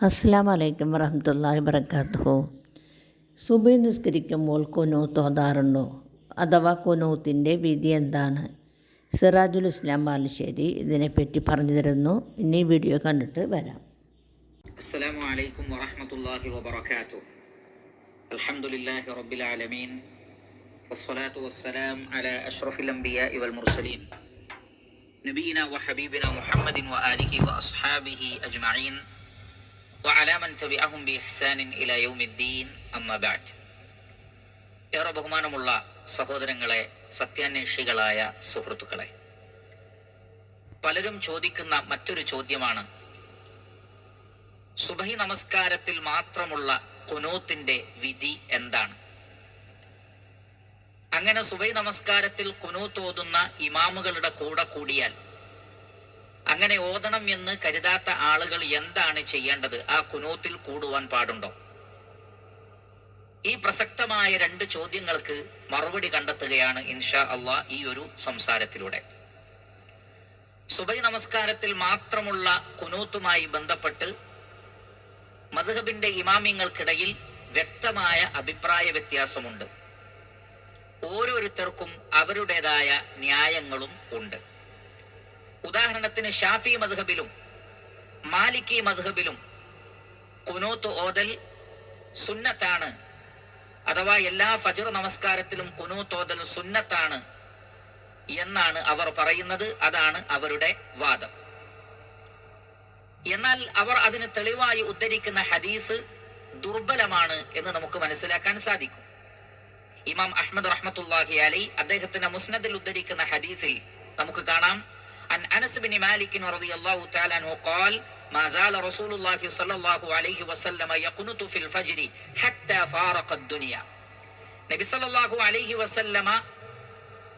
അസ്സാം വലൈക്കും വറഹമത്തല്ലാഹി വർക്കാത്തു സുബൈ നിസ്കരിക്കുമ്പോൾ കുനൂത്ത് ഓതാറുണ്ടോ അഥവാ കുനൂത്തിൻ്റെ വിധി എന്താണ് സിറാജുൽ ഇസ്ലാം ബാലുശ്ശേരി ഇതിനെപ്പറ്റി പറഞ്ഞു തരുന്നു ഇനി വീഡിയോ കണ്ടിട്ട് വരാം السلام عليكم ورحمة الله وبركاته الحمد لله رب العالمين والصلاة والسلام على أشرف الأنبياء والمرسلين نبينا وحبيبنا محمد وآله وأصحابه أجمعين ഏറെ ബഹുമാനമുള്ള സഹോദരങ്ങളെ സത്യാന്വേഷികളായ സുഹൃത്തുക്കളെ പലരും ചോദിക്കുന്ന മറ്റൊരു ചോദ്യമാണ് സുബഹി നമസ്കാരത്തിൽ മാത്രമുള്ള കുനൂത്തിന്റെ വിധി എന്താണ്? അങ്ങനെ സുബൈ നമസ്കാരത്തിൽ കുനൂത്ത് ഓതുന്ന ഇമാമുകളുടെ കൂടെ കൂടിയാൽ അങ്ങനെ ഓതണം എന്ന് കരുതാത്ത ആളുകൾ എന്താണ് ചെയ്യേണ്ടത്? ആ കുനൂത്തിൽ കൂടുവാൻ പാടുണ്ടോ? ഈ പ്രസക്തമായ രണ്ട് ചോദ്യങ്ങൾക്ക് മറുപടി കണ്ടെത്തുകയാണ് ഇൻഷാ അള്ളാ ഈ ഒരു സംസാരത്തിലൂടെ. സുബൈ നമസ്കാരത്തിൽ മാത്രമുള്ള കുനൂത്തുമായി ബന്ധപ്പെട്ട് മധുഹബിന്റെ ഇമാമിങ്ങൾക്കിടയിൽ വ്യക്തമായ അഭിപ്രായ വ്യത്യാസമുണ്ട്. ഓരോരുത്തർക്കും അവരുടേതായ ന്യായങ്ങളും ഉണ്ട്. ഉദാഹരണത്തിന് ഷാഫി മധുഹബിലും മാലിക്കി മധുഹബിലും കുനൂത്ത് ഓതൽ സുന്നത്താണ്. അഥവാ എല്ലാ ഫജർ നമസ്കാരത്തിലും കുനൂത്ത് ഓതൽ സുന്നത്താണ് എന്നാണ് അവർ പറയുന്നത്. അതാണ് അവരുടെ വാദം. എന്നാൽ അവർ അതിന് തെളിവായി ഉദ്ധരിക്കുന്ന ഹദീസ് ദുർബലമാണ് എന്ന് നമുക്ക് മനസ്സിലാക്കാൻ സാധിക്കും. ഇമാം അഹമ്മദ് റഹ്മത്തുല്ലാഹി അലി അദ്ദേഹത്തിന്റെ മുസ്നദിൽ ഉദ്ധരിക്കുന്ന ഹദീസിൽ നമുക്ക് കാണാം. അൻ അനസ് ബിൻ മാലിക് റളിയല്ലാഹു തആല അൻഹു ഖാൽ ما زال رسول الله صلى الله عليه وسلم يقنط في الفجر حتى فارق الدنيا നബി സല്ലല്ലാഹു അലൈഹി വസല്ലമ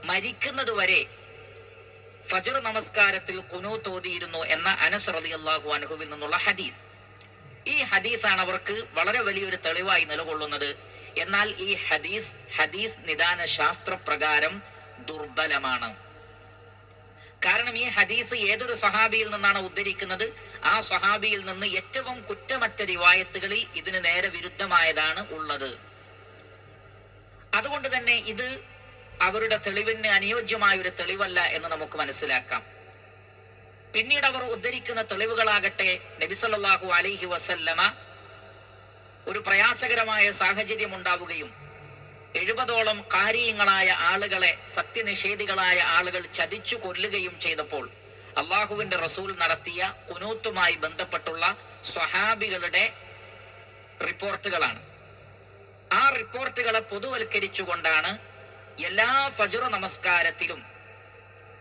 മരിക്കുന്നത് വരെ ഫജർ നമസ്കാരത്തിൽ കുനൂത്ത് ഓതിയിരുന്നു എന്ന അനസ് റളിയല്ലാഹു അൻഹുവിൽ നിന്നുള്ള ഹദീസ് ഈ ഹദീസാണ് അവർക്ക് വളരെ വലിയൊരു തെളിവായി നിലകൊള്ളുന്നത് എന്നാൽ ഈ ഹദീസ് ഹദീസ് നിദാന ശാസ്ത്രപ്രകാരം ദുർബലമാണ് കാരണം ഈ ഹദീസ് ഏതൊരു സഹാബിയിൽ നിന്നാണ് ഉദ്ധരിക്കുന്നത്? ആ സഹാബിയിൽ നിന്ന് ഏറ്റവും കുറ്റമറ്റ റിവായത്തുകളിൽ ഇതിന് നേരെ വിരുദ്ധമായതാണ് ഉള്ളത്. അതുകൊണ്ട് തന്നെ ഇത് അവരുടെ തെളിവിന് അനുയോജ്യമായ ഒരു തെളിവല്ല എന്ന് നമുക്ക് മനസ്സിലാക്കാം. പിന്നീട് അവർ ഉദ്ധരിക്കുന്ന തെളിവുകളാകട്ടെ നബിസല്ലാഹു അലൈഹി വസല്ലമ ഒരു പ്രയാസകരമായ സാഹചര്യം ഉണ്ടാവുകയും എഴുപതോളം കാര്യങ്ങളായ ആളുകളെ സത്യനിഷേധികളായ ആളുകൾ ചതിച്ചു കൊല്ലുകയും ചെയ്തപ്പോൾ അള്ളാഹുവിന്റെ റസൂൽ നടത്തിയ കുനൂത്തുമായി ബന്ധപ്പെട്ടുള്ള സ്വഹാബികളുടെ റിപ്പോർട്ടുകളാണ്. ആ റിപ്പോർട്ടുകളെ പൊതുവൽക്കരിച്ചുകൊണ്ടാണ് എല്ലാ ഫജുറ നമസ്കാരത്തിലും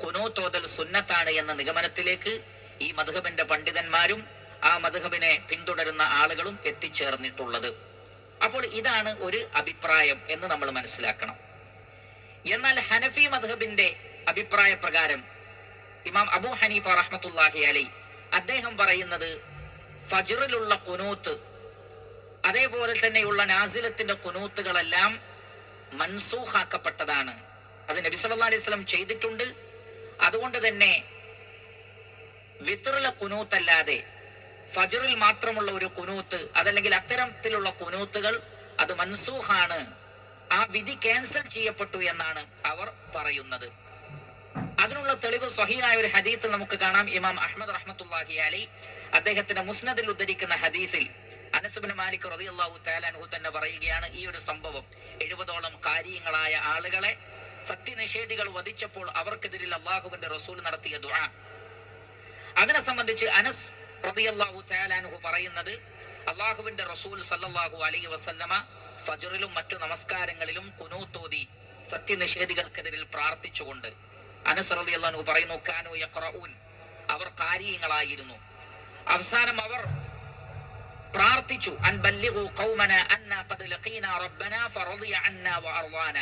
കുനൂത്തോതൽ സുന്നത്താണ് എന്ന നിഗമനത്തിലേക്ക് ഈ മധുഹബിന്റെ പണ്ഡിതന്മാരും ആ മധുഹബിനെ പിന്തുടരുന്ന ആളുകളും എത്തിച്ചേർന്നിട്ടുള്ളത്. അപ്പോൾ ഇതാണ് ഒരു അഭിപ്രായം എന്ന് നമ്മൾ മനസ്സിലാക്കണം. എന്നാൽ ഹനഫി മധബിന്റെ അഭിപ്രായ പ്രകാരം ഇമാം അബു ഹനീഫ റഹ്മത്തുല്ലാഹി അലൈ അദ്ദേഹം പറയുന്നത് ഫജറിലുള്ള കുനൂത്ത് അതേപോലെ തന്നെയുള്ള നാസിലത്തിന്റെ കുനൂത്തുകളെല്ലാം മൻസൂഹാക്കപ്പെട്ടതാണ് അത് നബി സല്ലാ അലൈഹി സ്വലം ചെയ്തിട്ടുണ്ട്. അതുകൊണ്ട് തന്നെ വിത്തറിലെ കുനൂത്തല്ലാതെ ഫജറിൽ മാത്രമുള്ള ഒരു കുനൂത്ത് അതല്ലെങ്കിൽ അത്തരത്തിലുള്ള കുനൂത്തുകൾ അത് മൻസൂഹാണ്. ആ വിധി ക്യാൻസൽ ചെയ്യപ്പെട്ടു എന്നാണ് അവർ പറയുന്നത്. അതിനുള്ള തെളിവ് സ്വഹീനായ ഒരു ഹദീസിൽ നമുക്ക് കാണാം. ഇമാം അഹമ്മദ് റഹ്മത്തുല്ലാഹി അലി അദ്ദേഹത്തിന്റെ മുസ്നദിൽ ഉദ്ധരിക്കുന്ന ഹദീസിൽ അനസുബിൻ മാലിക് റളിയല്ലാഹു താലാൻഹു തന്നെ പറയുകയാണ് ഈ ഒരു സംഭവം എഴുപതോളം കാര്യങ്ങളായ ആളുകളെ സത്യനിഷേധികൾ വധിച്ചപ്പോൾ അവർക്കെതിരിൽ അള്ളാഹുവിന്റെ റസൂൽ നടത്തിയ ദുആ. അതിനെ സംബന്ധിച്ച് അനസ് റളിയല്ലാഹു താലാനുഹു പറയുന്നത് അള്ളാഹുവിന്റെ റസൂൽ സല്ലാഹു അലൈഹി വസല്ലമ ഫജറിലും മറ്റു നമസ്കാരങ്ങളിലും കുനൂത്തോതി സത്യനിഷേധികൾക്കെതിരിൽ പ്രാർത്ഥിച്ചുകൊണ്ട് അനസ് റളിയല്ലാഹു പറയുന്നു കാനു യഖറഊൻ. അവർ കാര്യങ്ങളായിരുന്നു. അവസാനം അവർ പ്രാർത്ഥിച്ചു അൻ ബല്ലിഗു ഖൗമന അന്ന ഖദ് ലഖീന റബ്ബന ഫറളിയ അന്ന വഅർളാന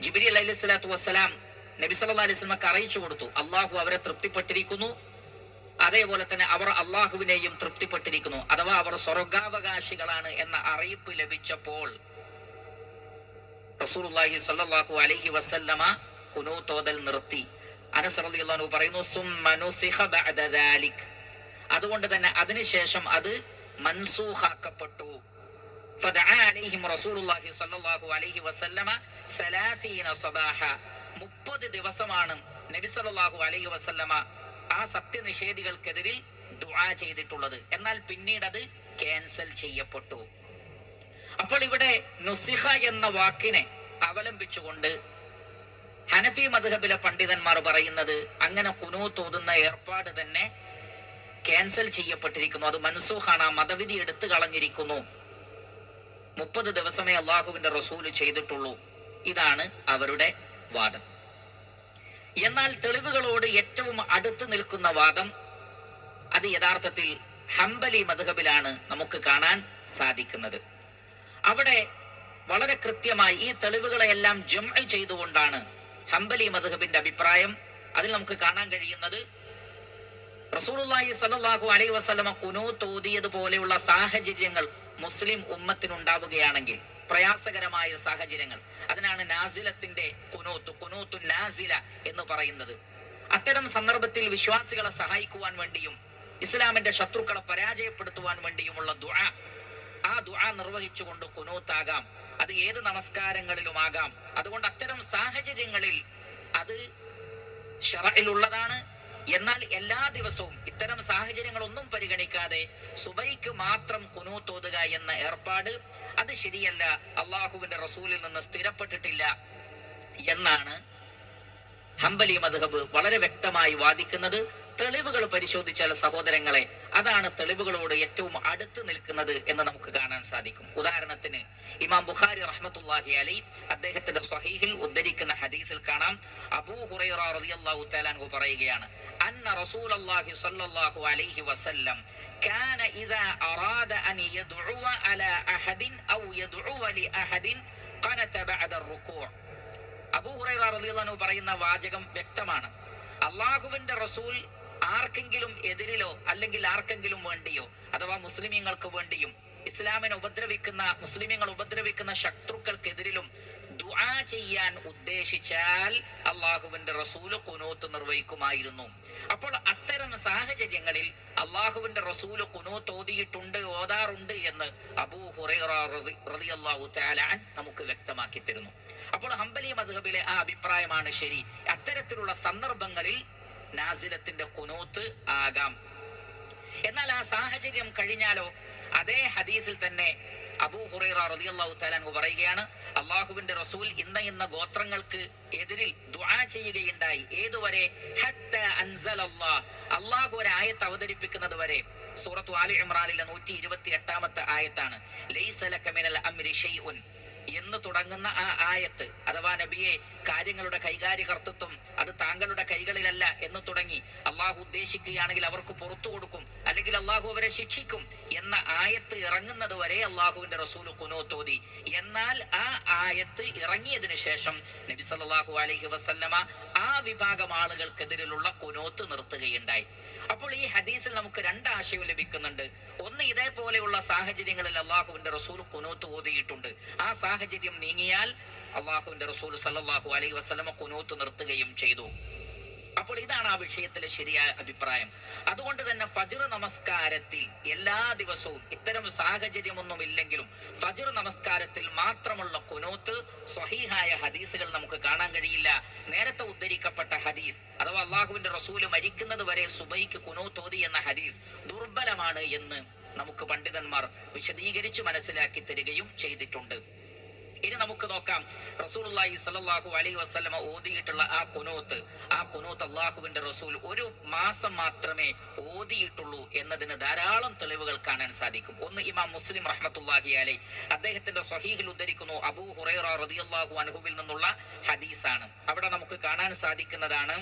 ജിബ്രീൽ അലൈഹി സ്വലാത്തു വസ്സലാം നബി സല്ലല്ലാഹു അലൈഹി വസല്ലമക്ക് അറിയിച്ചു കൊടുത്തു അള്ളാഹു അവരെ തൃപ്തിപ്പെട്ടിരിക്കുന്നു അതേപോലെ തന്നെ അവർ അള്ളാഹുവിനെയും തൃപ്തിപ്പെട്ടിരിക്കുന്നു. അഥവാ അവർ സ്വർഗാവകാശികളാണ് എന്ന അറിയിപ്പ് ലഭിച്ചപ്പോൾ റസൂർഹി സല്ലാഹു വസല്ലമ നിർത്തി. പറയുന്നു അതുകൊണ്ട് തന്നെ അതിനുശേഷം അത് മൻസൂഹാക്കപ്പെട്ടു മുപ്പത് ദിവസമാണ് നബി സല്ലാഹു അലൈഹി വസല്ലമ ആ സത്യനിഷേധികൾക്കെതിരിൽ ദുആ ചെയ്തിട്ടുള്ളത്. എന്നാൽ പിന്നീട് അത് ക്യാൻസൽ ചെയ്യപ്പെട്ടു. അപ്പോൾ ഇവിടെ നുസിഹ എന്ന വാക്കിനെ അവലംബിച്ചുകൊണ്ട് ഹനഫി മദ്ഹബിലെ പണ്ഡിതന്മാർ പറയുന്നത് അങ്ങനെ കുനൂത്ത് ഓതുന്ന ഏർപ്പാട് തന്നെ ക്യാൻസൽ ചെയ്യപ്പെട്ടിരിക്കുന്നു. അത് മൻസൂഖാണ്. ആ മതവിധി എടുത്തു കളഞ്ഞിരിക്കുന്നു. മുപ്പത് ദിവസമേ അള്ളാഹുവിന്റെ റസൂൽ ചെയ്തിട്ടുള്ളൂ. ഇതാണ് അവരുടെ വാദം. എന്നാൽ തെളിവുകളോട് ഏറ്റവും അടുത്ത് നിൽക്കുന്ന വാദം അത് യഥാർത്ഥത്തിൽ ഹംബലി മധുഹബിലാണ് നമുക്ക് കാണാൻ സാധിക്കുന്നത്. അവിടെ വളരെ കൃത്യമായി ഈ തെളിവുകളെയെല്ലാം ജമ ചെയ്തുകൊണ്ടാണ് ഹംബലി മധുഹബിന്റെ അഭിപ്രായം അതിൽ നമുക്ക് കാണാൻ കഴിയുന്നത്. റസൂലുള്ളാഹി സല്ലല്ലാഹു അലൈഹി വസല്ലമ കുനൂത്ത് ഓതിയതുപോലെയുള്ള സാഹചര്യങ്ങൾ മുസ്ലിം ഉമ്മത്തിനുണ്ടാവുകയാണെങ്കിൽ പ്രയാസകരമായ സാഹചര്യങ്ങൾ. അതിനാണ് നാസിലത്തിന്റെ കുനൂത്ത് കുനൂത്തു നാസില എന്ന് പറയുന്നത്. അത്തരം സന്ദർഭത്തിൽ വിശ്വാസികളെ സഹായിക്കുവാൻ വേണ്ടിയും ഇസ്ലാമിന്റെ ശത്രുക്കളെ പരാജയപ്പെടുത്തുവാൻ വേണ്ടിയുമുള്ള ദുആ ആ ദുആ നിർവഹിച്ചുകൊണ്ട് കുനൂത്താകാം. അത് ഏത് നമസ്കാരങ്ങളിലുമാകാം. അതുകൊണ്ട് അത്തരം സാഹചര്യങ്ങളിൽ അത് ഷറയിലുള്ളതാണ് എന്നാൽ എല്ലാ ദിവസവും ഇത്തരം സാഹചര്യങ്ങളൊന്നും പരിഗണിക്കാതെ സുബൈക്ക് മാത്രം കുനൂത്തോതുക എന്ന ഏർപ്പാട് അത് ശരിയല്ല അള്ളാഹുവിന്റെ റസൂലിൽ നിന്ന് സ്ഥിരപ്പെട്ടിട്ടില്ല എന്നാണ് ഹംബലി മദ്ഹബ് വളരെ വ്യക്തമായി വാദിക്കുന്നത്. തെളിവുകൾ പരിശോധിച്ചാൽ സഹോദരങ്ങളെ അതാണ് തെളിവുകളോട് ഏറ്റവും അടുത്ത് നിൽക്കുന്നത് എന്ന് നമുക്ക് കാണാൻ സാധിക്കും. ഉദാഹരണത്തിന് ഇമാം ബുഖാരി റഹ്മത്തുല്ലാഹി അലി അദ്ദേഹത്തിന്റെ സ്വഹീഹിൽ ഉദ്ധരിക്കുന്ന ഹദീസിൽ കാണാം. അബൂ ഹുറൈറ റളിയല്ലാഹു തആലാഹു പറയുകയാണ് അന്ന റസൂലല്ലാഹി സ്വല്ലല്ലാഹു അലൈഹി വസല്ലം കാന ഇദാ അറാദ അൻ യദ്ഉവ അലാ അഹദിൻ ഔ യദ്ഉവ ലി അഹദിൻ ഖനത ബഅദ അർറുകൂഉ അബൂ ഹുറൈറ റളിയല്ലാഹു പറയുന്ന വാചകം വ്യക്തമാണ്. അള്ളാഹുവിന്റെ റസൂൽ ആർക്കെങ്കിലും എതിരിലോ അല്ലെങ്കിൽ ആർക്കെങ്കിലും വേണ്ടിയോ അഥവാ മുസ്ലിമീങ്ങൾക്ക് വേണ്ടിയും ഇസ്ലാമിനെ ഉപദ്രവിക്കുന്ന മുസ്ലിമീങ്ങൾ ഉപദ്രവിക്കുന്ന ശത്രുക്കൾക്കെതിരിലും ദുആ ചെയ്യാൻ ഉദ്ദേശിച്ചാൽ അള്ളാഹുവിന്റെ റസൂൽ കുനൂത്ത് നിർവഹിക്കുമായിരുന്നു. അപ്പോൾ അത്തരം സാഹചര്യങ്ങളിൽ അള്ളാഹുവിന്റെ റസൂൽ കുനൂത്ത് ഓതിയിട്ടുണ്ട് ഓതാറുണ്ട് എന്ന് അബൂ അൻ നമുക്ക് വ്യക്തമാക്കി തരുന്നു. അപ്പോൾ ഹംബലി മധുഹബിലെ ആ അഭിപ്രായമാണ് ശരി. അത്തരത്തിലുള്ള സന്ദർഭങ്ങളിൽ നാസിലത്തിന്റെ കുനൂത്ത് ആകാം. എന്നാൽ ആ സാഹചര്യം കഴിഞ്ഞാലോ? അതേ ഹദീസിൽ തന്നെ അബൂ ഹുറൈറ റളിയല്ലാഹു തആല അൻഹു പറയുകയാണ് അള്ളാഹുവിന്റെ റസൂൽ ഇന്ന ഇന്ന ഗോത്രങ്ങൾക്ക് എതിരിൽ ദുആ ചെയ്യുകയുണ്ടായി. ഏതുവരെ? ഹത്ത അള്ളാഹു ഒരു ആയത്ത് അവതരിപ്പിക്കുന്നത് വരെ സൂറത്തു ആലി ഇമ്രാനിലെ നൂറ്റി ഇരുപത്തി എട്ടാമത്തെ ആയത്താണ്. ലൈസലക മിനൽ അംരി ഷൈഉൻ. എന്ന് തുടങ്ങുന്ന ആ ആയത്ത് അഥവാ നബിയെ കാര്യങ്ങളുടെ കൈകാര്യകർത്തൃത്വം അത് താങ്കളുടെ കൈകളിലല്ല എന്ന് തുടങ്ങി അള്ളാഹു ഉദ്ദേശിക്കുകയാണെങ്കിൽ അവർക്ക് പുറത്തു കൊടുക്കും അല്ലെങ്കിൽ അള്ളാഹു അവരെ ശിക്ഷിക്കും എന്ന ആയത്ത് ഇറങ്ങുന്നത് വരെ അള്ളാഹുവിന്റെ റസൂൽ കുനോത്തോതി എന്നാൽ ആ ആയത്ത് ഇറങ്ങിയതിനു ശേഷം നബി സല്ലാഹു അലൈഹി വസല്ലമ ആ വിഭാഗം ആളുകൾക്കെതിരിലുള്ള കുനോത്ത് നിർത്തുകയുണ്ടായി. അപ്പോൾ ഈ ഹദീസിൽ നമുക്ക് രണ്ട് ആശയവും ലഭിക്കുന്നുണ്ട്. ഒന്ന് ഇതേപോലെയുള്ള സാഹചര്യങ്ങളിൽ അള്ളാഹുവിന്റെ റസൂൽ കുനൂത്ത് ഓതിയിട്ടുണ്ട്. ആ സാഹചര്യം നീങ്ങിയാൽ അള്ളാഹുവിന്റെ റസൂൽ സല്ലാഹു അലൈഹി വസല്ലമ കുനൂത്ത് നിർത്തുകയും ചെയ്തു. അപ്പോൾ ഇതാണ് ആ വിഷയത്തിലെ ശരിയായ അഭിപ്രായം. അതുകൊണ്ട് തന്നെ ഫജർ നമസ്കാരത്തിൽ എല്ലാ ദിവസവും ഇത്തരം സാഹചര്യമൊന്നും ഇല്ലെങ്കിലും ഫജർ നമസ്കാരത്തിൽ മാത്രമുള്ള കുനോത്ത് സ്വഹീഹായ ഹദീസുകൾ നമുക്ക് കാണാൻ കഴിയില്ല. നേരത്തെ ഉദ്ധരിക്കപ്പെട്ട ഹദീസ് അഥവാ അള്ളാഹുവിന്റെ റസൂൽ മരിക്കുന്നത് വരെ സുബൈക്ക് കുനൂത്തോതി എന്ന ഹദീസ് ദുർബലമാണ് എന്ന് നമുക്ക് പണ്ഡിതന്മാർ വിശദീകരിച്ചു മനസ്സിലാക്കി തരികയും ചെയ്തിട്ടുണ്ട്. ഇനി നമുക്ക് നോക്കാം. റസൂലുള്ളാഹി സ്വല്ലല്ലാഹു അലൈ വസല്ലമ ഓതിയിട്ടുള്ള ആ കുനൂത്ത് ആ കുനൂത്ത് അള്ളാഹുവിന്റെ റസൂൽ ഒരു മാസം മാത്രമേ ഓതിയിട്ടുള്ളൂ എന്നതിന് ധാരാളം തെളിവുകൾ കാണാൻ സാധിക്കും. ഒന്ന് ഇമാം മുസ്ലിം റഹ്മത്തുല്ലാഹി അലൈ. അദ്ദേഹത്തിന്റെ സ്വഹീഹിൽ ഉദ്ധരിക്കുന്നു അബൂ ഹുറൈറ അൻഹുവിൽ നിന്നുള്ള ഹദീസാണ്. അവിടെ നമുക്ക് കാണാൻ സാധിക്കുന്നതാണ്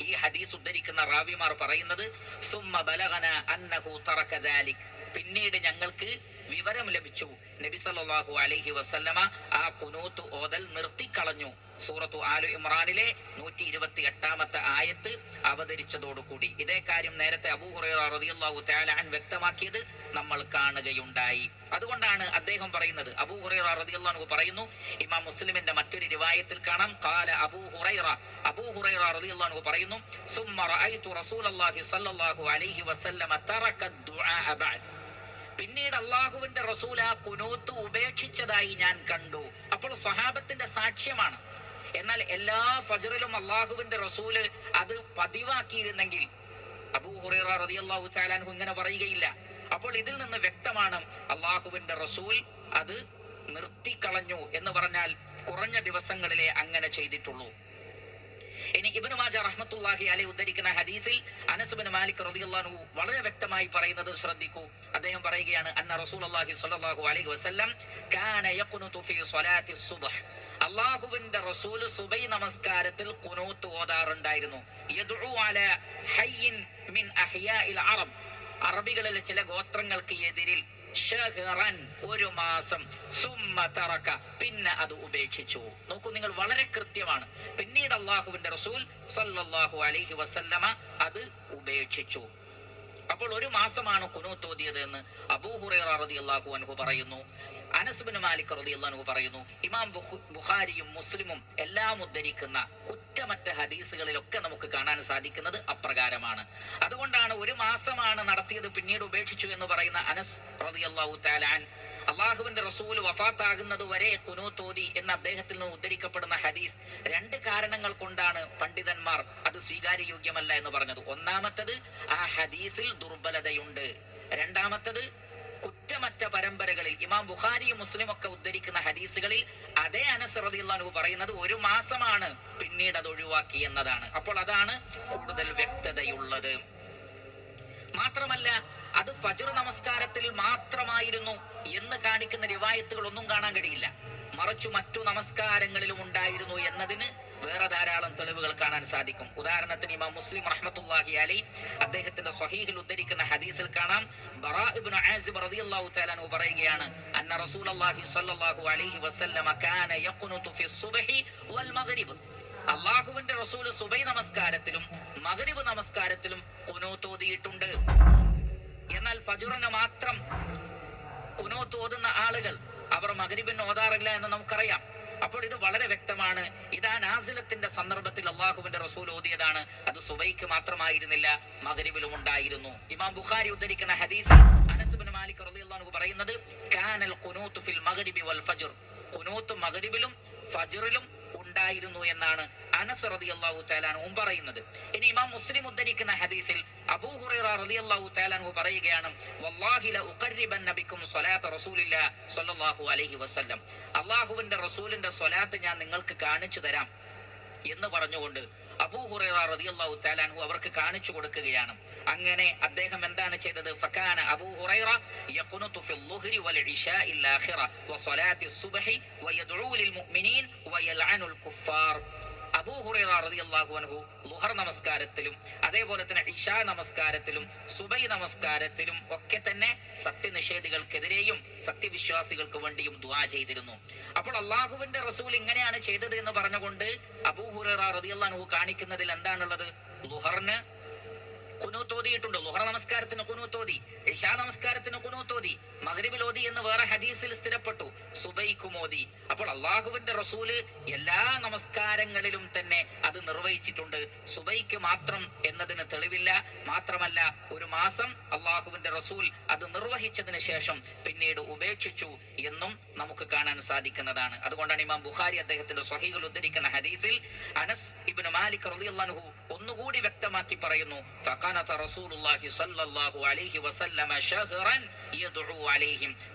ഈ ഹദീസ് ഉദ്ധരിക്കുന്ന റാവിമാർ പറയുന്നത് സുമ്മ ബലഗന അന്നഹു തറക ദാലിക്. പിന്നീട് ഞങ്ങൾക്ക് വിവരം ലഭിച്ചു. നബി സല്ലല്ലാഹു അലൈഹി വസല്ലമ ആ കുനൂത്ത് ഓതൽ നിർത്തിക്കളഞ്ഞു. സൂറത്തു ആലു ഇമ്രാനിലെ നൂറ്റി ഇരുപത്തി എട്ടാമത്തെ ആയത്ത് അവതരിച്ചതോടുകൂടി. ഇതേ കാര്യം നേരത്തെ അബൂ താലാൻ വ്യക്തമാക്കിയത് നമ്മൾ കാണുകയുണ്ടായി. അതുകൊണ്ടാണ് അദ്ദേഹം പറയുന്നത്. അബൂ ഹുറൈറ പറയുന്നു ഇമാം മുസ്ലിമിന്റെ മറ്റൊരു രൂപായത്തിൽ കാണാം. കാല അബൂ ഹുറൈറ. അബൂ ഹുറൈറ പറയുന്നു റസൂലല്ലാഹി അലൈഹി വസല്ലമ ദുആ പിന്നീട് അള്ളാഹുവിന്റെ റസൂൽ ആ കുനൂത്ത് ഉപേക്ഷിച്ചതായി ഞാൻ കണ്ടു. അപ്പോൾ സ്വഹാബത്തിന്റെ സാക്ഷ്യമാണ്. എന്നാൽ എല്ലാ ഫജറിലും അള്ളാഹുവിന്റെ റസൂൽ അത് പതിവാക്കിയിരുന്നെങ്കിൽ അബൂ ഹുറൈറ ഇങ്ങനെ പറയുകയില്ല. അപ്പോൾ ഇതിൽ നിന്ന് വ്യക്തമാണ് അള്ളാഹുവിന്റെ റസൂൽ അത് നിർത്തിക്കളഞ്ഞു എന്ന് പറഞ്ഞാൽ കുറഞ്ഞ ദിവസങ്ങളിലെ അങ്ങനെ ചെയ്തിട്ടുള്ളൂ. ഇനി ഇബ്നു മാജ റഹ്മത്തുള്ളാഹി അലൈഹി ഉദ്ധരിക്കുന്ന ഹദീസിൽ അനസ് ബിൻ മാലിക് അൻഹു വളരെ വ്യക്തമായി പറയുന്നത് ശ്രദ്ധിക്കൂ. അദ്ദേഹം പറയുകയാണ് അന്ന റസൂലുള്ളാഹി സ്വല്ലല്ലാഹു അലൈഹി വസല്ലം കാന യഖ്നുതു ഫീ സ്വലാത്തി സുബ്ഹ്. അല്ലാഹുവിന്റെ റസൂൽ സുബൈ നമസ്കാരത്തിൽ ഖുനൂത്ത് ഓതാറുണ്ടായിരുന്നു. അലാ അറബികളിലെ ചില ഗോത്രങ്ങൾക്ക് എതിരിൽ ഒരു മാസം സുമ്മ തറക്ക. പിന്നെ അത് ഉപേക്ഷിച്ചു. നോക്കൂ നിങ്ങൾ വളരെ കൃത്യമാണ്. പിന്നീട് അള്ളാഹുവിന്റെ റസൂൽ സല്ലല്ലാഹു അലൈഹി വസല്ലമ അത് ഉപേക്ഷിച്ചു. അപ്പോൾ ഒരു മാസമാണ് കുനൂത്ത് ഓതിയത് എന്ന് അബൂഹുറൈറ റളിയല്ലാഹു അൻഹു പറയുന്നു. അനസ് ബിൻ മാലിക് റളിയല്ലാഹു അൻഹു പറയുന്നു ഇമാം ബുഖ്- ബുഖാരിയും മുസ്ലിമും എല്ലാം ഉദ്ധരിക്കുന്ന കുറ്റമറ്റ ഹദീസുകളിലൊക്കെ നമുക്ക് കാണാൻ സാധിക്കുന്നത് അപ്രകാരമാണ്. അതുകൊണ്ടാണ് ഒരു മാസമാണ് നടത്തിയത് പിന്നീട് ഉപേക്ഷിച്ചു എന്ന് പറയുന്ന അനസ് റളിയല്ലാഹു തആലാൻ അള്ളാഹുവിന്റെ റസൂൽ വഫാത്താകുന്നത് വരെ കുനൂത്തോതി എന്ന അദ്ദേഹത്തിൽ നിന്ന് ഉദ്ധരിക്കപ്പെടുന്ന ഹദീസ്. രണ്ട് കാരണങ്ങൾ കൊണ്ടാണ് പണ്ഡിതന്മാർ അത് സ്വീകാര്യയോഗ്യമല്ല എന്ന് പറഞ്ഞത്. ഒന്നാമത്തത് ആ ഹദീസിൽ ദുർബലതയുണ്ട്. രണ്ടാമത്തത് കുറ്റമറ്റ പരമ്പരകളിൽ ഇമാം ബുഖാരിയും മുസ്ലിം ഒക്കെ ഉദ്ധരിക്കുന്ന ഹദീസുകളിൽ അതേ അനുസൃതിയുള്ള പറയുന്നത് ഒരു മാസമാണ് പിന്നീട് അത് ഒഴിവാക്കി എന്നതാണ്. അപ്പോൾ അതാണ് കൂടുതൽ വ്യക്തതയുള്ളത്. മാത്രമല്ല അത് ഫജർ നമസ്കാരത്തിൽ മാത്രമായിരുന്നു എന്ന് കാണിക്കുന്ന റിവായത്തുകൾ ഒന്നും കാണാൻ കഴിയില്ല. മറിച്ചു മറ്റു നമസ്കാരങ്ങളിലും ഉണ്ടായിരുന്നു എന്നതിന് വേറെ ധാരാളം തെളിവുകൾ കാണാൻ സാധിക്കും. ഉദാഹരണത്തിന് ഇമാം മുസ്ലിം റഹ്മത്തുള്ളാഹി അലി അദ്ദേഹത്തിന്റെ സ്വഹീഹിൽ ഉദ്ധരിക്കുന്ന ഹദീസിൽ കാണാം. ബറാ ഇബ്നു ആസിബ് റളിയല്ലാഹു തആല അൻഹു പറയുകയാണ് അന്ന റസൂലുള്ളാഹി സ്വല്ലല്ലാഹു അലൈഹി വസല്ലമ കാന യഖ്നുതു ഫി സുബ്ഹി വൽ മഗ്രിബ്. അള്ളാഹുവിന്റെ റസൂൽ സുബൈ നമസ്കാരത്തിലും മഗ്രിബ് നമസ്കാരത്തിലും കുനൂത്ത് ഓതിയിട്ടുണ്ട് എന്നാൽ ഫജുറിന് മാത്രം കുനൂത്ത് ഓതുന്ന ആളുകൾ അവർ മഗ്രിബിന് ഓതാറില്ല എന്ന് നമുക്കറിയാം. അപ്പോൾ ഇത് വളരെ വ്യക്തമാണ്. ഇതാ നാസിലത്തിന്റെ സന്ദർഭത്തിൽ അള്ളാഹുവിന്റെ റസൂൽ ഓതിയതാണ്. അത് സുബൈക്ക് മാത്രമായിരുന്നില്ല മകരിബിലും ഉണ്ടായിരുന്നു. ഇമാം ബുഖാരി ഉദ്ധരിക്കുന്ന ഹദീസിൽ അനസ് ബിൻ മാലിക് റളിയല്ലാഹു പറയുന്നത് കാനൽ ഖുനൂത്ത് ഫിൽ മഗ്രിബി വൽ ഫജ്ർ. ഖുനൂത്ത് മഗ്രിബിലും ഫജ്റിലും ഉണ്ടായിരുന്നു എന്നാണ് അനസ് റളിയല്ലാഹു തലാനുവും പറയുന്നത്. ഇനി ഇമാം മുസ്ലിം ഉദ്ധരിക്കുന്ന ഹദീസിൽ അബൂ തആലാനു പറയുകയാണ് സ്വല്ലല്ലാഹു അലൈഹി വസല്ലം. അള്ളാഹുവിന്റെ റസൂലിന്റെ സ്വലാത്ത് ഞാൻ നിങ്ങൾക്ക് കാണിച്ചു തരാം. എന്ന് പറഞ്ഞുകൊണ്ട് അബൂ ഹുറൈറ റളിയല്ലാഹു തആലാൻഹു അവർക്ക് കാണിച്ചു കൊടുക്കുകയാണ്. അങ്ങനെ അദ്ദേഹം എന്താണ് ചെയ്തത്? ഫക്കാന അബൂഹുറൈറ ഫിൽ വൽ സുബ്ഹി വയദ്ഉ ലിൽ മുഅ്മിനീൻ വയൽഅനുൽ കുഫാർ. അബൂ ഹുറൈറ റളിയല്ലാഹു അൻഹു ലുഹർ നമസ്കാരത്തിലും അതേപോലെ തന്നെ ഇഷാ നമസ്കാരത്തിലും സുബൈ നമസ്കാരത്തിലും ഒക്കെ തന്നെ സത്യനിഷേധികൾക്കെതിരെയും സത്യവിശ്വാസികൾക്ക് വേണ്ടിയും ദുആ ചെയ്തിരുന്നു. അപ്പോൾ അള്ളാഹുവിന്റെ റസൂൽ ഇങ്ങനെയാണ് ചെയ്തത് എന്ന് പറഞ്ഞുകൊണ്ട് അബൂഹുറ റളിയല്ലാഹു കാണിക്കുന്നതിൽ എന്താണുള്ളത്? ലുഹറിന് കുനൂത്തോതിയിട്ടുണ്ട്? ലുഹറ നമസ്കാരത്തിന് കുനൂത്തോതി ഇഷാ നമസ്കാരത്തിന് കുനൂത്തോതി മഹ്രിബിൽ ഓതി എന്ന് വേറെ ഹദീസിൽ സ്ഥിരപ്പെട്ടു. സുബൈക്കും ഓതി അപ്പോൾ അള്ളാഹുവിന്റെ റസൂൽ എല്ലാ നമസ്കാരങ്ങളിലും തന്നെ അത് നിർവഹിച്ചിട്ടുണ്ട്. സുബൈക്ക് മാത്രം എന്നതിന് തെളിവില്ല. മാത്രമല്ല ഒരു മാസം അള്ളാഹുവിന്റെ റസൂൽ അത് നിർവഹിച്ചതിന് ശേഷം പിന്നീട് ഉപേക്ഷിച്ചു എന്നും നമുക്ക് കാണാൻ സാധിക്കുന്നതാണ്. അതുകൊണ്ടാണ് ഇമാം ബുഖാരി അദ്ദേഹത്തിന്റെ സ്വഹികൾ ഉദ്ധരിക്കുന്ന ഹദീസിൽ അനസ് ഇബിന് മാലിക് റളിയല്ലാഹു അൻഹു ഒന്നുകൂടി വ്യക്തമാക്കി പറയുന്നു ഫഖനത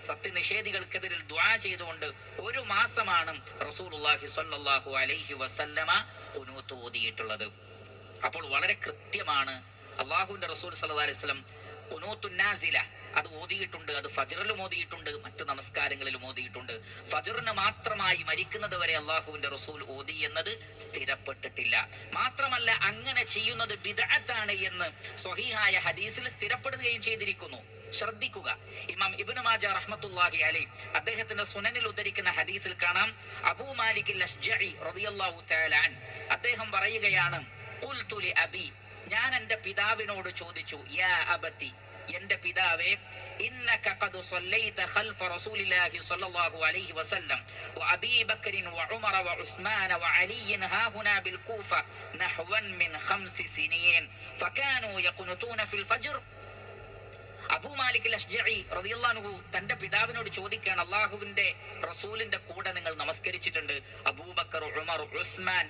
സത്യനിഷേധികൾക്കെതിരിൽ ദുആ ചെയ്തുകൊണ്ട് ഒരു മാസമാണ് റസൂലുള്ളാഹി സ്വല്ലല്ലാഹു അലൈഹി വസല്ലമ ഖുനൂത്ത് ഓതിയിട്ടുള്ളത്. അപ്പോൾ വളരെ കൃത്യമാണ് അള്ളാഹുവിന്റെ റസൂൽ സല്ലല്ലാഹു അലൈഹി വസല്ലം ഖുനൂത്തുൻ നാസില അത് ഓതിയിട്ടുണ്ട് അത് ഫജറിലും ഓതിയിട്ടുണ്ട് മറ്റു നമസ്കാരങ്ങളിലും ഓതിയിട്ടുണ്ട് ഫജറിന് മാത്രമായി മരിക്കുന്നത് വരെ അള്ളാഹുവിന്റെ റസൂൽ ഓതി എന്നത് സ്ഥിരപ്പെട്ടിട്ടില്ല. മാത്രമല്ല അങ്ങനെ ചെയ്യുന്നത് ബിദഅത്താണ് എന്ന് സ്വഹീഹായ ഹദീസിൽ സ്ഥിരപ്പെടുകയും ചെയ്തിരിക്കുന്നു. ശ്രദ്ധിക്കുക. ഇമാം ഇബ്നു മാജ റഹ്മത്തുള്ളാഹി അലൈ അദ്ദേഹത്തിന്റെ സുനനിൽ ഉദ്ധരിക്കുന്ന ഹദീസിൽ കാണാം. അബൂ മാലിക് അഷ്ജഈ റളിയല്ലാഹു തആല അൻ അദ്ദേഹം പറയുകയാണ് ഖുൽതു ലി അബി ഞാൻ എന്റെ പിതാവിനോട് ചോദിച്ചു യാ അബത്തി എന്റെ പിതാവേ ഇന്നക ഖദ് സല്ലൈത ഖൽഫ റസൂലില്ലാഹി സ്വല്ലല്ലാഹു അലൈഹി വസല്ലം. വഅബീ ബക്കർ വഉമർ വഉസ്മാൻ വഅലി ഹാഹുനാ ബിൽകൂഫ നഹ്വൻ മിൻ ഖംസ് സിനീൻ. ഫകാനൂ യഖ്നുതൂന ഫിൽ ഫജ്ർ. അബൂ മാലിക് അഷ്ജഈ റളിയല്ലാഹു തന്റെ പിതാവിനോട് ചോദിക്കുകയാണ് അള്ളാഹുവിന്റെ റസൂലിന്റെ കൂടെ നിങ്ങൾ നമസ്കരിച്ചിട്ടുണ്ട്. അബൂബക്കർ ഉമർ ഉസ്മാൻ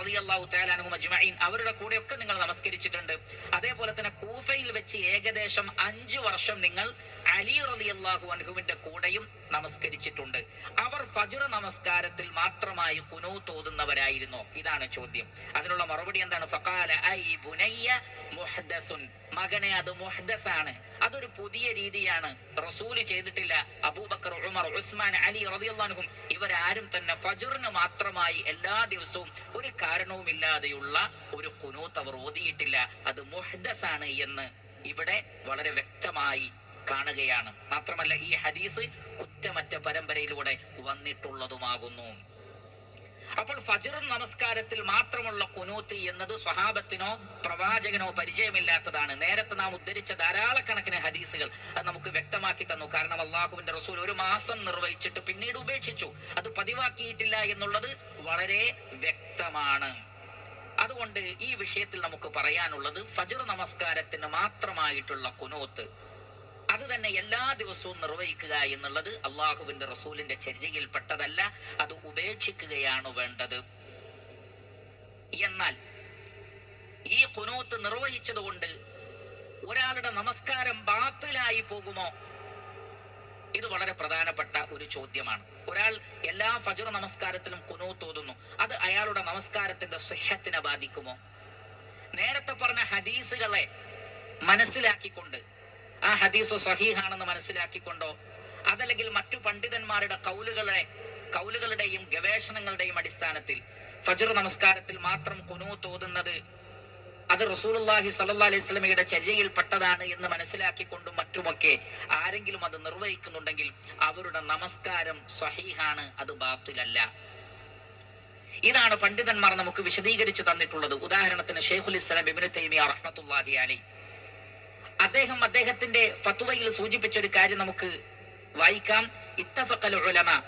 റളിയല്ലാഹു തആല അൻഹും അജ്മഈൻ അവരുടെ കൂടെയൊക്കെ നിങ്ങൾ നമസ്കരിച്ചിട്ടുണ്ട്. അതേപോലെ തന്നെ കൂഫയിൽ വെച്ച് ഏകദേശം അഞ്ചു വർഷം നിങ്ങൾ അലി റളിയല്ലാഹു അൻഹുവിന്റെ കൂടെയും നമസ്കരിച്ചിട്ടുണ്ട്. അവർ ഫജ്ർ നമസ്കാരത്തിൽ മാത്രമായി കുനൂത്ത് ഓതുന്നവരായിരുന്നോ ഇതാണ് ചോദ്യം. അതിനുള്ള മറുപടി എന്താണ്? ഫക്കാല ഐ ബുനയ്യ മുഹദസുൻ. മകനെ അത് മുഹദ്ദസാണ് അതൊരു പുതിയ രീതിയാണ്. റസൂൽ ചെയ്തിട്ടില്ല. അബൂബക്കർ ഉമർ ഉസ്മാൻ അലി റളിയല്ലാഹും ഇവരാരും തന്നെ ഫജുറിന് മാത്രമായി എല്ലാ ദിവസവും ഒരു കാരണവുമില്ലാതെയുള്ള ഒരു കുനൂത്ത് അവർ ഓതിയിട്ടില്ല. അത് മുഹദ്ദസാണ് എന്ന് ഇവിടെ വളരെ വ്യക്തമായി കാണുകയാണ്. മാത്രമല്ല ഈ ഹദീസ് കുറ്റമറ്റ പരമ്പരയിലൂടെ വന്നിട്ടുള്ളതുമാകുന്നു. അപ്പോൾ ഫജർ നമസ്കാരത്തിൽ മാത്രമുള്ള കുനൂത്ത് എന്നത് സ്വഹാബത്തിനോ പ്രവാചകനോ പരിചയമില്ലാത്തതാണ്. നേരത്തെ നാം ഉദ്ധരിച്ച ധാരാളക്കണക്കിന് ഹദീസുകൾ അത് നമുക്ക് വ്യക്തമാക്കി തന്നു. കാരണം അള്ളാഹുവിന്റെ റസൂൽ ഒരു മാസം നിർവഹിച്ചിട്ട് പിന്നീട് ഉപേക്ഷിച്ചു. അത് പതിവാക്കിയിട്ടില്ല എന്നുള്ളത് വളരെ വ്യക്തമാണ്. അതുകൊണ്ട് ഈ വിഷയത്തിൽ നമുക്ക് പറയാനുള്ളത് ഫജർ നമസ്കാരത്തിന് മാത്രമായിട്ടുള്ള കുനൂത്ത്. അത് തന്നെ എല്ലാ ദിവസവും നിർവഹിക്കുക എന്നുള്ളത് അള്ളാഹുവിന്റെ റസൂലിന്റെ ചര്യയിൽപ്പെട്ടതല്ല അത് ഉപേക്ഷിക്കുകയാണ് വേണ്ടത്. എന്നാൽ ഈ കുനൂത്ത് നിർവഹിച്ചതുകൊണ്ട് ഒരാളുടെ നമസ്കാരം ബാത്തിലായി പോകുമോ? ഇത് വളരെ പ്രധാനപ്പെട്ട ഒരു ചോദ്യമാണ്. ഒരാൾ എല്ലാ ഫജർ നമസ്കാരത്തിലും കുനൂത്ത് ഓതുന്നു. അത് അയാളുടെ നമസ്കാരത്തിന്റെ സുഹത്തിനെ ബാധിക്കുമോ? നേരത്തെ പറഞ്ഞ ഹദീസുകളെ മനസ്സിലാക്കിക്കൊണ്ട് ആ ഹദീസ് സഹീഹാണെന്ന് മനസ്സിലാക്കിക്കൊണ്ടോ? അതല്ലെങ്കിൽ മറ്റു പണ്ഡിതന്മാരുടെ കൗലുകളെ കൗലുകളുടെയും ഗവേഷണങ്ങളുടെയും അടിസ്ഥാനത്തിൽ ഫജർ നമസ്കാരത്തിൽ മാത്രം കുനു തോന്നുന്നത് അത് റസൂലുള്ളാഹി സല്ലല്ലാഹു അലൈഹി വസല്ലമയുടെ ചര്യയിൽപ്പെട്ടതാണ് എന്ന് മനസ്സിലാക്കിക്കൊണ്ടും മറ്റുമൊക്കെ ആരെങ്കിലും അത് നിർവഹിക്കുന്നുണ്ടെങ്കിൽ അവരുടെ നമസ്കാരം സഹീഹാണ് അത് ബാത്തിലല്ല. ഇതാണ് പണ്ഡിതന്മാർ നമുക്ക് വിശദീകരിച്ചു തന്നിട്ടുള്ളത്. ഉദാഹരണത്തിന് ഷെയ്ഖുൽ ഇസ്ലാം ഇബ്നു തൈമിയ റഹ്മത്തുള്ളാഹി അലൈഹി. അദ്ദേഹം അദ്ദേഹത്തിന്റെ ഫത്വയിൽ സൂചിപ്പിച്ച ഒരു കാര്യം നമുക്ക് വായിക്കാം. ഇത്തഫഖൽ ഉലമ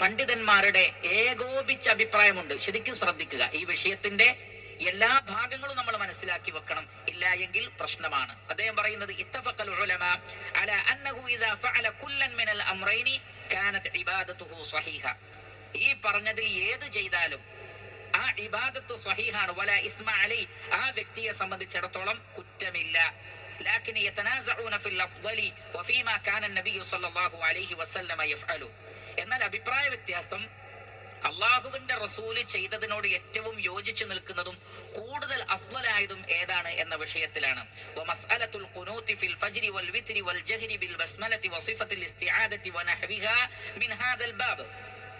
പണ്ഡിതന്മാരുടെ ഏകോപിച്ച അഭിപ്രായമുണ്ട് ശരിക്കും ശ്രദ്ധിക്കുക. ഈ വിഷയത്തിന്റെ എല്ലാ ഭാഗങ്ങളും നമ്മൾ മനസ്സിലാക്കി വെക്കണം. ഇല്ല എങ്കിൽ പ്രശ്നമാണ്. അദ്ദേഹം പറയുന്നത് ഉലമ അല അന്നഹു ഇദാ ഫഅല കുല്ലൻ മിനൽ അംറൈനി കാനത് ഇബാദതുഹു സ്വഹീഹ. ഈ പറഞ്ഞതിൽ ഏത് ചെയ്താലും ആ ഇബാദത്ത് സ്വഹീഹാണ്. ഇസ്മ അലൈ. ആ വ്യക്തിയെ സംബന്ധിച്ചിടത്തോളം കുറ്റമില്ല. لكن يتنازعون في الأفضل وفيما كان النبي صلى الله عليه وسلم يفعل എന്നാൽ അഭിപ്രായ വ്യത്യാസം അള്ളാഹുവിന്റെ റസൂല് ചെയ്തതിനോട് ഏറ്റവും യോജിച്ചു നിൽക്കുന്നതും കൂടുതൽ അഫ്ളലായതും ഏതാണ് എന്ന വിഷയത്തിലാണ് വമസ്അലത്തുൽ ഖുനൂത്തി ഫിൽ ഫജ്രി വൽ വിത്രി വൽ ജഹ്രി ബിൽ ബസ്മലത്തി വസിഫത്തിൽ ഇസ്തിആദത്തി വനഹ്വിഹാ മിൻ ഹാദൽ ബാബ്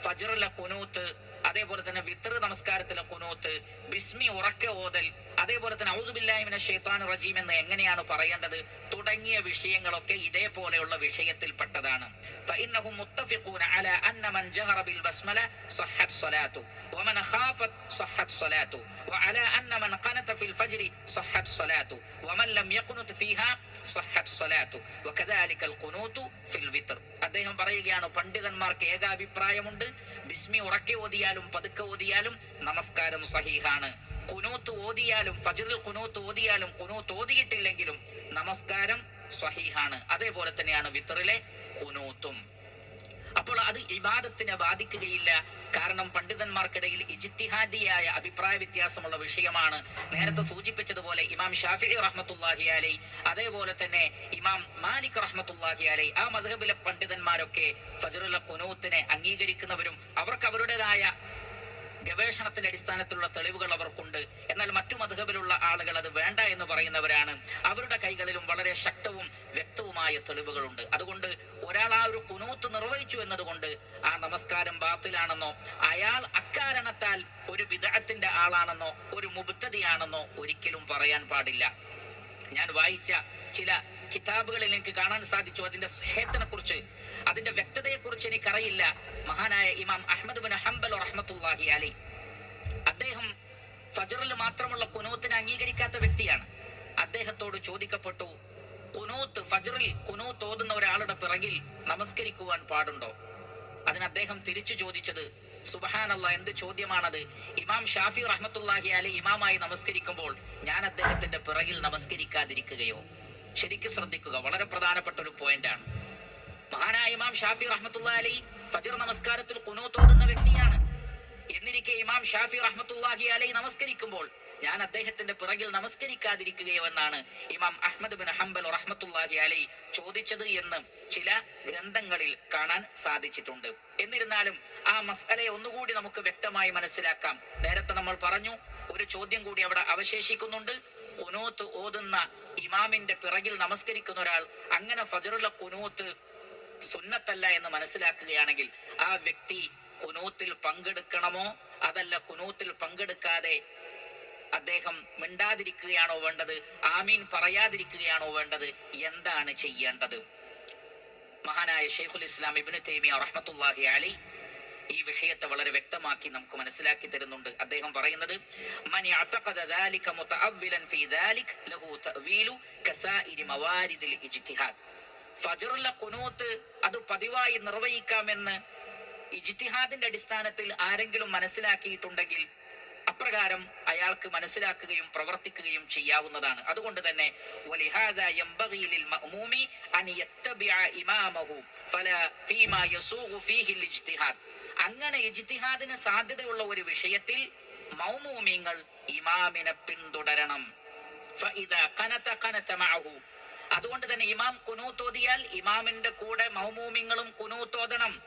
ഫജ്റിലെ ഖുനൂത്ത് അതേപോലെ തന്നെ വിത്തർ നമസ്കാരത്തിലെ കുനൂത്ത് ബിസ്മി ഉറക്കെ ഓതൽ അതേപോലെ തന്നെ ഔദുബില്ലാഹിമിനെ ഷെയ്ത്താൻ റജീം എന്ന് എങ്ങനെയാണ് പറയേണ്ടത് തുടങ്ങിയ വിഷയങ്ങളൊക്കെ ഇതേപോലെയുള്ള വിഷയത്തിൽപ്പെട്ടതാണ് فإنهم متفقون على أن من جهر بالبسملة صحت صلاته ومن خافت صحت صلاته وعلى أن من قنت في الفجر صحت صلاته ومن لم يقنت فيها صحت صلاته وكذلك القنوت في الوتر അദ്ദേഹം പറയുകയാണ് പണ്ഡിതന്മാർക്ക് ഏകാഭിപ്രായമുണ്ട് ബിസ്മി ഉറക്കെ ഓതിയാലും പതുക്കെ ഓതിയാലും നമസ്കാരം സഹീഹാണ് കുനൂത്ത് ഓതിയാലും ഫജറിൽ കുനൂത്ത് ഓതിയാലും കുനൂത്ത് ഓതിയിട്ടില്ലെങ്കിലും നമസ്കാരം സ്വഹീഹാണ്. അതേപോലെ തന്നെയാണ് വിത്തറിലെ കുനൂത്തും. അപ്പോൾ അത് ഇബാദത്തിനെ ബാധിക്കുകയില്ല. കാരണം പണ്ഡിതന്മാർക്കിടയിൽ ഇജിത്തിഹാദിയായ അഭിപ്രായ വ്യത്യാസമുള്ള വിഷയമാണ്. നേരത്തെ സൂചിപ്പിച്ചതുപോലെ ഇമാം ഷാഫി റഹ്മത്തുല്ലാഹി അലൈ അതേപോലെ തന്നെ ഇമാം മാലിക് റഹ്മത്തുല്ലാഹി അലൈ ആ മധുഹബിലെ പണ്ഡിതന്മാരൊക്കെ ഫജറുൽ കുനൂത്തിനെ അംഗീകരിക്കുന്നവരും അവർക്ക് അവരുടേതായ ഗവേഷണത്തിന്റെ അടിസ്ഥാനത്തിലുള്ള തെളിവുകൾ അവർക്കുണ്ട്. എന്നാൽ മറ്റു മധുഹബിലുള്ള ആളുകൾ അത് വേണ്ട എന്ന് പറയുന്നവരാണ്. അവരുടെ കൈകളിലും വളരെ ശക്തവും വ്യക്തവുമായ തെളിവുകളുണ്ട്. അതുകൊണ്ട് ഒരാൾ ആ ഒരു കുനൂത്ത് നിർവഹിച്ചു എന്നതുകൊണ്ട് ആ നമസ്കാരം ബാത്തിലാണെന്നോ അയാൾ അക്കാരണത്താൽ ഒരു വിദഗ്ധത്തിന്റെ ആളാണെന്നോ ഒരു മുബുദ്ധതിയാണെന്നോ ഒരിക്കലും പറയാൻ പാടില്ല. ഞാൻ വായിച്ച ചില കിതാബുകളിൽ എനിക്ക് കാണാൻ സാധിച്ചു. അതിന്റെ സ്നേഹത്തിനെ കുറിച്ച് അതിന്റെ വ്യക്തതയെ കുറിച്ച് എനിക്കറിയില്ല. മഹാനായ ഇമാം അഹമ്മദ് ബിൻ ഹംബൽ റഹ്മത്തുല്ലാഹി അലി. അദ്ദേഹം ഫജറിൽ മാത്രമുള്ള കുനൂത്തിനെ അംഗീകരിക്കാത്ത വ്യക്തിയാണ്. അദ്ദേഹത്തോട് ചോദിക്കപ്പെട്ടു കുനൂത്ത് ഫജറിൽ കുനൂത്ത് ഓതുന്ന ഒരാളുടെ പിറകിൽ നമസ്കരിക്കുവാൻ പാടുണ്ടോ? അതിന് അദ്ദേഹം തിരിച്ചു ചോദിച്ചത് സുബഹാനല്ല എന്ത് ചോദ്യമാണത്? ഇമാം ഷാഫി റഹ്മത്തുല്ലാഹി അലി ഇമാമായി നമസ്കരിക്കുമ്പോൾ ഞാൻ അദ്ദേഹത്തിന്റെ പിറകിൽ നമസ്കരിക്കാതിരിക്കുകയോ? ശരിക്കും ശ്രദ്ധിക്കുക. വളരെ പ്രധാനപ്പെട്ട ഒരു പോയിന്റാണ് മഹാനായ ഇമാം ഷാഫി റഹ്മത്തുള്ള അലി ഫജർ നമസ്കാരത്തിൽ കുനൂത്തോടുന്ന വ്യക്തിയാണ്. എന്നിരിക്കെ ഇമാം ഷാഫി റഹ്മത്തുല്ലാഹി അലൈ നമസ്കരിക്കുമ്പോൾ ഞാൻ അദ്ദേഹത്തിന്റെ പിറകിൽ നമസ്കരിക്കാതിരിക്കുകയോ എന്നാണ് ഇമാം അഹമ്മദ് ബിൻ ഹംബൽ റഹ്മത്തുല്ലാഹി അലൈ ചോദിച്ചത് എന്ന് ചില ഗ്രന്ഥങ്ങളിൽ കാണാൻ സാധിച്ചിട്ടുണ്ട്. എന്നിരുന്നാലും ആ മസ്അലയെ ഒന്നുകൂടി നമുക്ക് വ്യക്തമായി മനസ്സിലാക്കാം. നേരത്തെ നമ്മൾ പറഞ്ഞു ഒരു ചോദ്യം കൂടി അവിടെ അവശേഷിക്കുന്നുണ്ട്. കുനൂത്ത് ഓതുന്ന ഇമാമിന്റെ പിറകിൽ നമസ്കരിക്കുന്ന ഒരാൾ അങ്ങനെ ഫജറുള്ള കുനൂത്ത് സുന്നത്തല്ല എന്ന് മനസ്സിലാക്കുകയാണെങ്കിൽ ആ വ്യക്തി കുനൂത്തിൽ പങ്കെടുക്കണമോ? അതല്ല കുനൂത്തിൽ പങ്കെടുക്കാതെ അദ്ദേഹം മിണ്ടാതിരിക്കുകയാണോ വേണ്ടത്? ആമീൻ പറയാതിരിക്കുകയാണോ വേണ്ടത്? എന്താണ് ചെയ്യേണ്ടത്? മഹാനായ ഷെയ്ഖുൽ ഇസ്ലാം ഇബിന് തേമിയ റഹ്മത്തുള്ളാഹി അലി ഈ വിഷയത്തെ വളരെ വ്യക്തമാക്കി നമുക്ക് മനസ്സിലാക്കി തരുന്നുണ്ട്. അദ്ദേഹം പറയുന്നത് ഇജ്തിഹാദ്. അത് പതിവായി നിർവഹിക്കാമെന്ന് ഇജ്തിഹാദിന്റെ അടിസ്ഥാനത്തിൽ ആരെങ്കിലും മനസ്സിലാക്കിയിട്ടുണ്ടെങ്കിൽ അപ്രകാരം അയാൾക്ക് മനസ്സിലാക്കുകയും പ്രവർത്തിക്കുകയും ചെയ്യാവുന്നതാണ്. അതുകൊണ്ട് തന്നെ അങ്ങനെ ഇജ്തിഹാദിന് സാധ്യതയുള്ള ഒരു വിഷയത്തിൽ മൗമൂമിങ്ങൾ ഇമാമിനെ പിന്തുടരണം. അതുകൊണ്ട് തന്നെ ഇമാം കുനൂത്തോതിയാൽ ഇമാമിന്റെ കൂടെ മൗമൂമിങ്ങളും കുനൂത്തോതണം.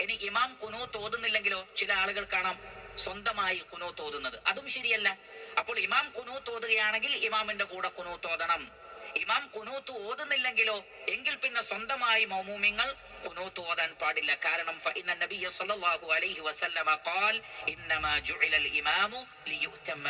ഇനി ഇമാം കുനൂത്ത് ഓതുന്നില്ലെങ്കിലോ ചില ആളുകൾ കാണാം സ്വന്തമായി കുനൂത്ത് ഓതുന്നത് അതും ശരിയല്ല. അപ്പോൾ ഇമാം കുനൂത്ത് ഓതുകയാണെങ്കിൽ ഇമാമിന്റെ കൂടെ കുനൂത്ത് ഓതണം ഇമാം കുനൂത്ത് ഓതുന്നില്ലെങ്കിലോ? എങ്കിൽ പിന്നെ സ്വന്തമായി മൗമൂമിങ്ങൾ കുനൂത്ത് ഓതാൻ പാടില്ല. കാരണം സല്ലല്ലാഹു അലൈഹി വസല്ലമ ഖാൽ ഇന്നമാ ഇമാമു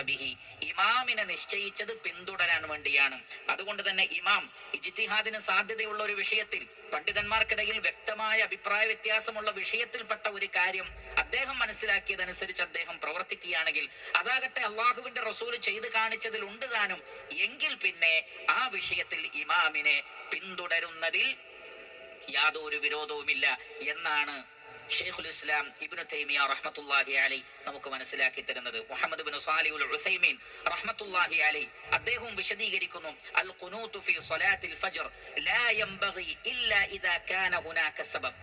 ബിഹി. ഇമാമിനെ നിശ്ചയിച്ചത് പിന്തുടരാൻ വേണ്ടിയാണ്. അതുകൊണ്ട് തന്നെ ഇമാം ഇജ്തിഹാദിന് സാധ്യതയുള്ള ഒരു വിഷയത്തിൽ പണ്ഡിതന്മാർക്കിടയിൽ വ്യക്തമായ അഭിപ്രായ വ്യത്യാസമുള്ള വിഷയത്തിൽപ്പെട്ട ഒരു കാര്യം അദ്ദേഹം മനസ്സിലാക്കിയതനുസരിച്ച് അദ്ദേഹം പ്രവർത്തിക്കുകയാണെങ്കിൽ അതാകട്ടെ അള്ളാഹുവിന്റെ റസൂൽ ചെയ്തു കാണിച്ചതിൽ ഉണ്ട് താനും. എങ്കിൽ പിന്നെ ആ വിഷയത്തിൽ ഇമാമിനെ പിന്തുടരുന്നതിൽ യാതൊരു വിരോധവുമില്ല എന്നാണ് ഷെയ്ഖുൽ ഇസ്ലാം ഇബ്നു തൈമിയ റഹ്മത്തുള്ളാഹി അലൈ നമുക്ക് മനസ്സിലാക്കി തരുന്നത്. മുഹമ്മദ് ബിൻ സാലിഉൽ ഉസൈമീൻ റഹ്മത്തുള്ളാഹി അലൈ അദ്ദേഹം വിശദീകരിക്കുന്നു അൽ ഖുനൂതു ഫീ സ്വലാത്തിൽ ഫജ്ർ ലാ യംബഗി ഇല്ലാ ഇദാ കാന ഹുനാക സബബ്.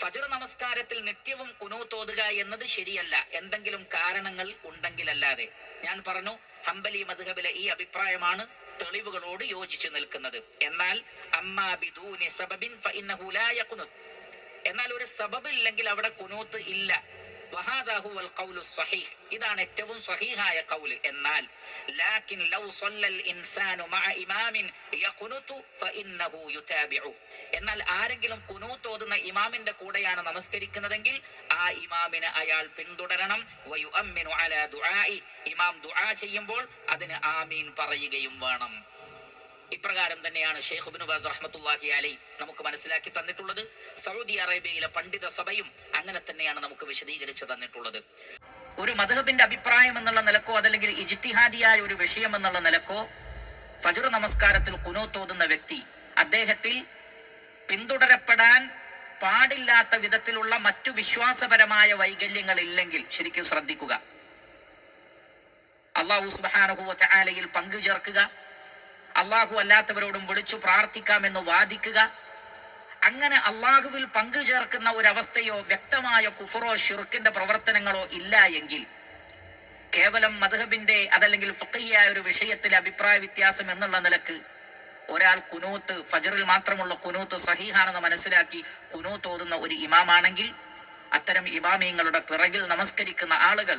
ഫജർ നമസ്കാരത്തിൽ നിത്യവും കുനൂത്തോതുക എന്നത് ശരിയല്ല. എന്തെങ്കിലും കാരണങ്ങൾ ഉണ്ടെങ്കിലല്ലാതെ. ഞാൻ പറഞ്ഞു ഹംബലി മദ്ഹബിലെ ഈ അഭിപ്രായമാണ് തെളിവുകളോട് യോജിച്ചു നിൽക്കുന്നത്. എന്നാൽ അമ്മാ ബിദൂനി സബബിൻ ഫഇന്നഹു ലാ യഖ്നുത് എന്നാൽ ഒരു സബബ് ഇല്ലെങ്കിൽ അവിടെ കുനൂത്ത് ഇല്ല. ഇതാണ് ഏറ്റവും സഹീഹായ കൗൽ എന്നാൽ ലാക്കിൻ ലൗ ഇൻസാനു മഅ ഇമാമിൻ ഫഇന്നഹു യുതാബിഉ. എന്നാൽ ആരെങ്കിലും കുനൂത്ത് ഓതുന്ന ഇമാമിന്റെ കൂടെയാണ് നമസ്കരിക്കുന്നതെങ്കിൽ ആ ഇമാമിനെ അയാൾ പിന്തുടരണം. അലാ ദുആഇ. ഇമാം ദുആ ചെയ്യുമ്പോൾ അതിന് ആമീൻ പറയുകയും വേണം. ഇപ്രകാരം തന്നെയാണ് ഷെയ്ഖ് ഇബ്നു ബാസ് റഹ്മത്തുള്ളാഹി അലൈ നമുക്ക് മനസ്സിലാക്കി തന്നിട്ടുള്ളത്. സൗദി അറേബ്യയിലെ പണ്ഡിത സഭയും അങ്ങനെ തന്നെയാണ് നമുക്ക് വിശദീകരിച്ചു തന്നിട്ടുള്ളത്. ഒരു മധുഹബിന്റെ അഭിപ്രായം എന്നുള്ള നിലക്കോ അതല്ലെങ്കിൽ ഇജിത്തിഹാദിയായ ഒരു വിഷയം എന്നുള്ള നിലക്കോ ഫജർ നമസ്കാരത്തിൽ കുനോത്തോതുന്ന വ്യക്തി അദ്ദേഹത്തിൽ പിന്തുടരപ്പെടാൻ പാടില്ലാത്ത വിധത്തിലുള്ള മറ്റു വിശ്വാസപരമായ വൈകല്യങ്ങൾ ഇല്ലെങ്കിൽ ശരിക്കും ശ്രദ്ധിക്കുക. അള്ളാഹു സുബാനുഹുവ ആലയിൽ പങ്കു ചേർക്കുക. അള്ളാഹു അല്ലാത്തവരോടും വിളിച്ചു പ്രാർത്ഥിക്കാമെന്ന് വാദിക്കുക. അങ്ങനെ അള്ളാഹുവിൽ പങ്കു ചേർക്കുന്ന ഒരവസ്ഥയോ വ്യക്തമായ കുഫറോ ഷുറുക്കിന്റെ പ്രവർത്തനങ്ങളോ ഇല്ല എങ്കിൽ കേവലം മധുഹബിന്റെ അതല്ലെങ്കിൽ ഫുക്കയ്യായ ഒരു വിഷയത്തിലെ അഭിപ്രായ വ്യത്യാസം എന്നുള്ള നിലയ്ക്ക് ഒരാൾ കുനൂത്ത് ഫജറിൽ മാത്രമുള്ള കുനൂത്ത് സഹീഹാണെന്ന് മനസ്സിലാക്കി കുനൂത്ത് ഓതുന്ന ഒരു ഇമാമാണെങ്കിൽ അത്തരം ഇമാമിയങ്ങളുടെ പിറകിൽ നമസ്കരിക്കുന്ന ആളുകൾ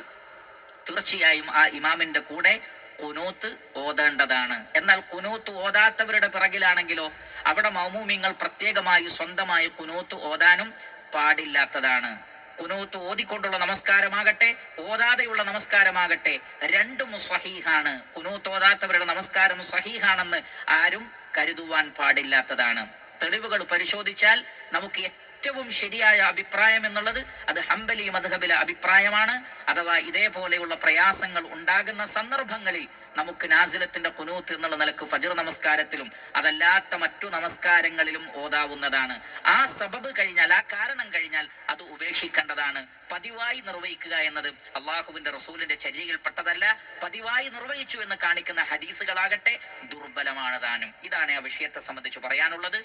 തീർച്ചയായും ആ ഇമാമിന്റെ കൂടെ കുനൂത്ത് ഓതേണ്ടതാണ്. എന്നാൽ കുനൂത്ത് ഓതാത്തവരുടെ പിറകിലാണെങ്കിലോ അവിടെ മൗമൂമിങ്ങൾ പ്രത്യേകമായി സ്വന്തമായി കുനൂത്ത് ഓതാനും പാടില്ലാത്തതാണ്. കുനൂത്ത് ഓതിക്കൊണ്ടുള്ള നമസ്കാരമാകട്ടെ ഓതാതെയുള്ള നമസ്കാരമാകട്ടെ രണ്ടും സഹീഹാണ് കുനൂത്ത് ഓതാത്തവരുടെ നമസ്കാരം സഹീഹാണെന്ന് ആരും കരുതുവാൻ പാടില്ലാത്തതാണ്. തെളിവുകൾ പരിശോധിച്ചാൽ നമുക്ക് ഏറ്റവും ശരിയായ അഭിപ്രായം എന്നുള്ളത് അത് ഹംബലി മധുഹബിലെ അഭിപ്രായമാണ്. അഥവാ ഇതേപോലെയുള്ള പ്രയാസങ്ങൾ ഉണ്ടാകുന്ന സന്ദർഭങ്ങളിൽ നമുക്ക് നാസിലത്തിന്റെ കുനൂത്ത് എന്നുള്ള നിലയ്ക്ക് ഫജർ നമസ്കാരത്തിലും അതല്ലാത്ത മറ്റു നമസ്കാരങ്ങളിലും ഓതാവുന്നതാണ്. ആ സബബ് കഴിഞ്ഞാൽ ആ കാരണം കഴിഞ്ഞാൽ അത് ഉപേക്ഷിക്കേണ്ടതാണ്. പതിവായി നിർവഹിക്കുക എന്നത് അള്ളാഹുവിന്റെ റസൂലിന്റെ ചര്യയിൽപ്പെട്ടതല്ല. പതിവായി നിർവഹിച്ചു എന്ന് കാണിക്കുന്ന ഹദീസുകളാകട്ടെ ദുർബലമാണ് താനും. ഇതാണ് ആ വിഷയത്തെ സംബന്ധിച്ച് പറയാനുള്ളത്.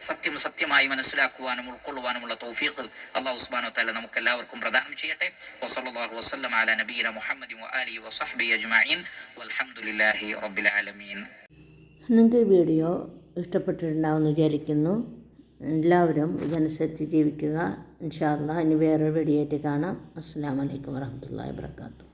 സത്യം സത്യമായി മനസ്സിലാക്കുവാനും ഉൾക്കൊള്ളുവാനുമുള്ള തൗഫീഖ് അള്ളാഹു സുബാനോ തല നമുക്ക് എല്ലാവർക്കും പ്രദാനം ചെയ്യട്ടെ. വസല്ലല്ലാഹു വസ്ലം അല നബീന മുഹമ്മദ് അലി വസഹ്ബിഹി അജ്മീൻ വൽഹംദുലില്ലാഹി റബ്ബിൽ ആലമീൻ. നിങ്ങൾക്ക് ഈ വീഡിയോ ഇഷ്ടപ്പെട്ടിട്ടുണ്ടാവുമെന്ന് വിചാരിക്കുന്നു. എല്ലാവരും ഇതനുസരിച്ച് ജീവിക്കുക. ഇൻഷാ അല്ലാ ഇനി വീഡിയോ ആയിട്ട് കാണാം. അസ്സാം വലൈക്കും വരഹമുല്ലാ വാബർക്കാത്തു